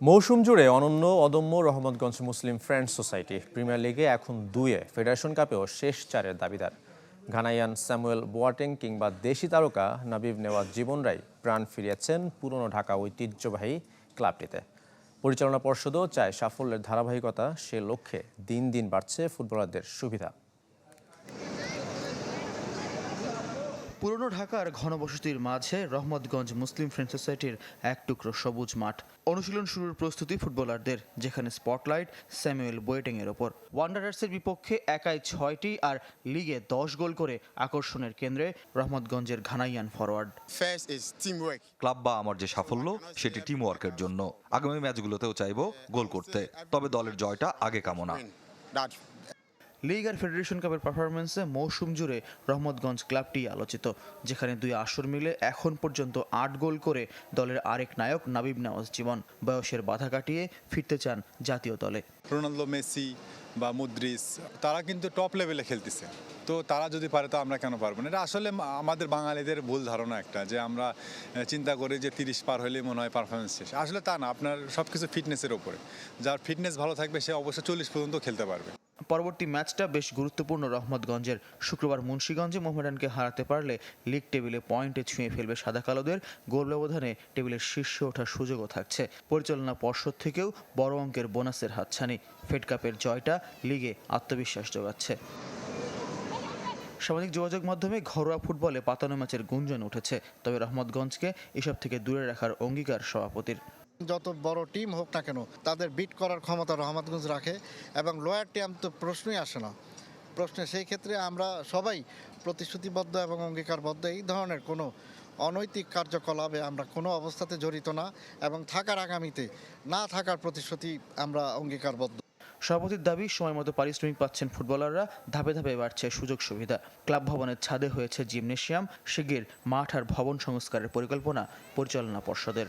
মৌসুম জুড়ে অনন্য অদম্য Rahmatganj Muslim Friends Society Premier লিগে এখন দুয়ে ফেডারেশন কাপেও শেষ চারের দাবিদার। ঘানাইয়ান স্যামুয়েল বোয়াটেং কিংবা দেশি তারকা নাবিব নেওয়াজ জীবন রায় প্রাণ ফিরিয়েছেন পুরনো ঢাকা ঐতিহ্যবাহী ক্লাবটিতে। পরিচালনা পর্ষদও চায় সাফল্যের ধারাবাহিকতা সে লক্ষ্যে দিন দিন বাড়ছে ফুটবলারদের সুবিধা। পুরনো ঢাকার ঘনবসতির মাঝে রহমতগঞ্জ মুসলিম ফ্রেন্ড সোসাইটির এক টুকরো সবুজ মাঠ। অনুশীলন শুরুর প্রস্তুতি ফুটবলারদের যেখানে স্পটলাইট স্যামুয়েল বোয়েটিং এর ওপর। ওয়ান্ডারার্সের বিপক্ষে একাই ছয়টি আর লিগে দশ গোল করে আকর্ষণের কেন্দ্রে রহমতগঞ্জের ঘানাইয়ান ফরওয়ার্ড. ক্লাব বা আমার যে সাফল্য সেটি টিম ওয়ার্কের জন্য। আগামী ম্যাচগুলোতেও চাইব গোল করতে। তবে দলের জয়টা আগে কামনা। লিগ আর ফেডারেশন কাপের পারফরমেন্সে মৌসুম জুড়ে রহমতগঞ্জ ক্লাবটি আলোচিত, যেখানে দুই আসর মিলে এখন পর্যন্ত আট গোল করে দলের আরেক নায়ক নাবিব নওয়াজ জীবন। বয়সের বাধা কাটিয়ে ফিরতে চান জাতীয় দলে। রোনালদো, মেসি বা মুদ্রিস তারা কিন্তু টপ লেভেলে খেলতেছে। তো তারা যদি পারে তো আমরা কেন পারব না? এটা আসলে আমাদের বাঙালিদের ভুল ধারণা একটা, যে আমরা চিন্তা করি যে তিরিশ পার হলেই মনে হয় পারফরমেন্স শেষ। আসলে তা না, আপনার সব কিছু ফিটনেসের ওপরে যার ফিটনেস ভালো থাকবে, সে অবশ্যই চল্লিশ পর্যন্ত খেলতে পারবে। পরবর্তী ম্যাচটা বেশ গুরুত্বপূর্ণ রহমতগঞ্জের। শুক্রবার মুন্সীগঞ্জে মোহামেডানকে হারাতে পারলে লিগ টেবিলে পয়েন্টে ছুঁয়ে ফেলবে সাদা কালোদের। গোল ব্যবধানে টেবিলের শীর্ষে ওঠার সুযোগও থাকছে। পরিচালনা পর্ষদ থেকেও বড় অঙ্কের বোনাসের হাতছানি। ফেড কাপের জয়টা লিগে আত্মবিশ্বাস যোগাচ্ছে। সামাজিক যোগাযোগ মাধ্যমে ঘরোয়া ফুটবলে পাতানো ম্যাচের গুঞ্জন উঠেছে। তবে রহমতগঞ্জকে এসব থেকে দূরে রাখার অঙ্গীকার সভাপতির। যত বড় টিম হোক না কেন, তাদের বিট করার ক্ষমতা রহমতগঞ্জ রাখে এবং লোয়ার টিম তো প্রশ্নই আসে না। প্রশ্নে সেই ক্ষেত্রে আমরা সবাই প্রতিশ্রুতিবদ্ধ এবং অঙ্গীকারবদ্ধ, এই ধরনের কোনো অনৈতিক কার্যকলাপে আমরা কোনো অবস্থাতে জড়িত না এবং থাকার আগামীতে না থাকার প্রতিশ্রুতি আমরা অঙ্গীকারবদ্ধ। সভাপতির দাবি, সময় মতো পারিশ্রমিক পাচ্ছেন ফুটবলাররা, ধাপে ধাপে বাড়ছে সুযোগ সুবিধা। ক্লাব ভবনের ছাদে হয়েছে জিমনেশিয়াম, শিগগির মাঠ আর ভবন সংস্কারের পরিকল্পনা পরিচালনা পর্ষদের।